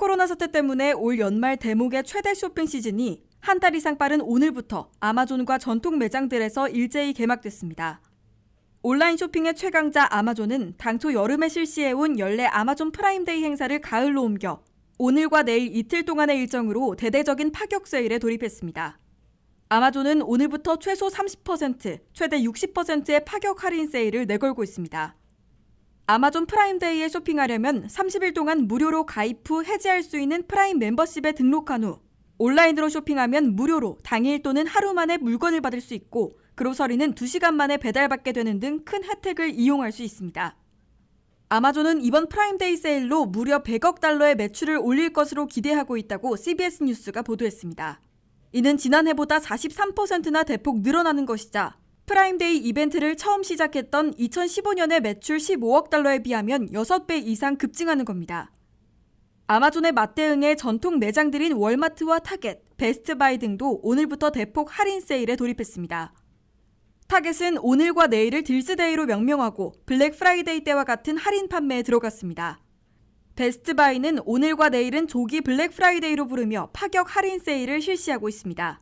코로나 사태 때문에 올 연말 대목의 최대 쇼핑 시즌이 한 달 이상 빠른 오늘부터 아마존과 전통 매장들에서 일제히 개막됐습니다. 온라인 쇼핑의 최강자 아마존은 당초 여름에 실시해온 연례 아마존 프라임데이 행사를 가을로 옮겨 오늘과 내일 이틀 동안의 일정으로 대대적인 파격 세일에 돌입했습니다. 아마존은 오늘부터 최소 30%, 최대 60%의 파격 할인 세일을 내걸고 있습니다. 아마존 프라임데이에 쇼핑하려면 30일 동안 무료로 가입 후 해지할 수 있는 프라임 멤버십에 등록한 후 온라인으로 쇼핑하면 무료로 당일 또는 하루 만에 물건을 받을 수 있고 그로서리는 2시간 만에 배달받게 되는 등 큰 혜택을 이용할 수 있습니다. 아마존은 이번 프라임데이 세일로 무려 100억 달러의 매출을 올릴 것으로 기대하고 있다고 CBS 뉴스가 보도했습니다. 이는 지난해보다 43%나 대폭 늘어나는 것이자 프라임데이 이벤트를 처음 시작했던 2015년의 매출 15억 달러에 비하면 6배 이상 급증하는 겁니다. 아마존의 맞대응해 전통 매장들인 월마트와 타겟, 베스트바이 등도 오늘부터 대폭 할인 세일에 돌입했습니다. 타겟은 오늘과 내일을 딜스데이로 명명하고 블랙 프라이데이 때와 같은 할인 판매에 들어갔습니다. 베스트바이는 오늘과 내일은 조기 블랙 프라이데이로 부르며 파격 할인 세일을 실시하고 있습니다.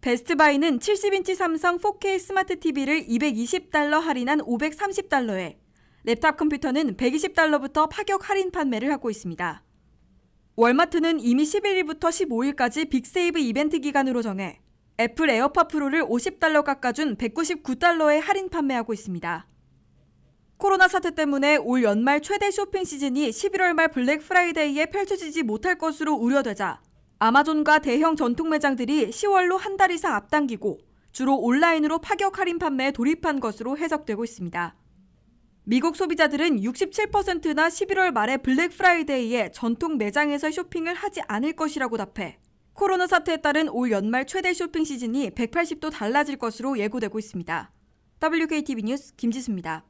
베스트바이는 70인치 삼성 4K 스마트 TV를 220달러 할인한 530달러에 랩탑 컴퓨터는 120달러부터 파격 할인 판매를 하고 있습니다. 월마트는 이미 11일부터 15일까지 빅세이브 이벤트 기간으로 정해 애플 에어팟 프로를 50달러 깎아준 199달러에 할인 판매하고 있습니다. 코로나 사태 때문에 올 연말 최대 쇼핑 시즌이 11월 말 블랙 프라이데이에 펼쳐지지 못할 것으로 우려되자 아마존과 대형 전통 매장들이 10월로 한 달 이상 앞당기고 주로 온라인으로 파격 할인 판매에 돌입한 것으로 해석되고 있습니다. 미국 소비자들은 67%나 11월 말에 블랙 프라이데이에 전통 매장에서 쇼핑을 하지 않을 것이라고 답해 코로나 사태에 따른 올 연말 최대 쇼핑 시즌이 180도 달라질 것으로 예고되고 있습니다. WKTV 뉴스 김지수입니다.